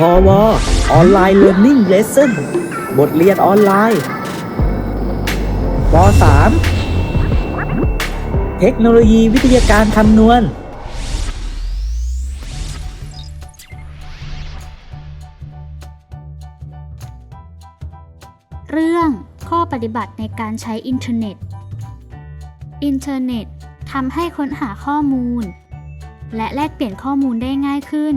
พอวออนไลน์เรียน i ิ g เลสเซ่นบทเรียนออนไลน์ป .3 เทคโนโลยีวิทยาการคำนวณ เรื่องข้อปฏิบัติในการใช้อินเทอร์เน็ต อินเทอร์เน็ตทำให้ค้นหาข้อมูล และแลกเปลี่ยนข้อมูลได้ง่ายขึ้น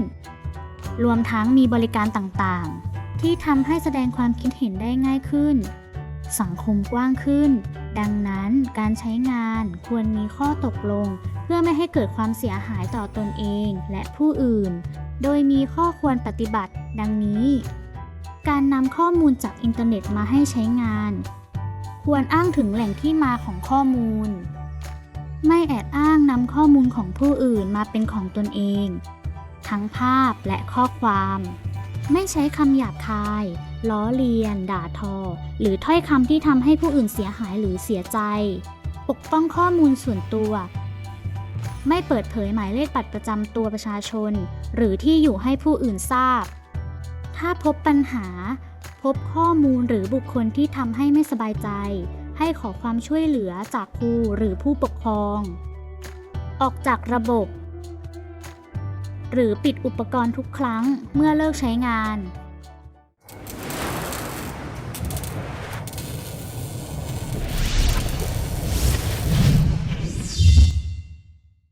รวมทั้งมีบริการต่างๆ ที่ทำให้แสดงความคิดเห็นได้ง่ายขึ้น สังคมกว้างขึ้น ดังนั้นการใช้งานควรมีข้อตกลง เพื่อไม่ให้เกิดความเสียหายต่อตนเองและผู้อื่น โดยมีข้อควรปฏิบัติ ดังนี้ การนำข้อมูลจากอินเทอร์เน็ตมาให้ใช้งาน ควรอ้างถึงแหล่งที่มาของข้อมูล ไม่แอบอ้างนำข้อมูลของผู้อื่นมาเป็นของตนเอง ทั้งภาพและข้อความ ไม่ใช้คำหยาบคาย ล้อเลียน ด่าทอ หรือถ้อยคำที่ทำให้ผู้อื่นเสียหายหรือเสียใจ ปกป้องข้อมูลส่วนตัว ไม่เปิดเผยหมายเลขบัตรประจำตัวประชาชน หรือที่อยู่ให้ผู้อื่นทราบ ถ้าพบปัญหา พบข้อมูลหรือบุคคลที่ทำให้ไม่สบายใจ ให้ขอความช่วยเหลือจากครูหรือผู้ปกครอง ออกจากระบบ หรือปิดอุปกรณ์ทุกครั้งเมื่อเลิกใช้งาน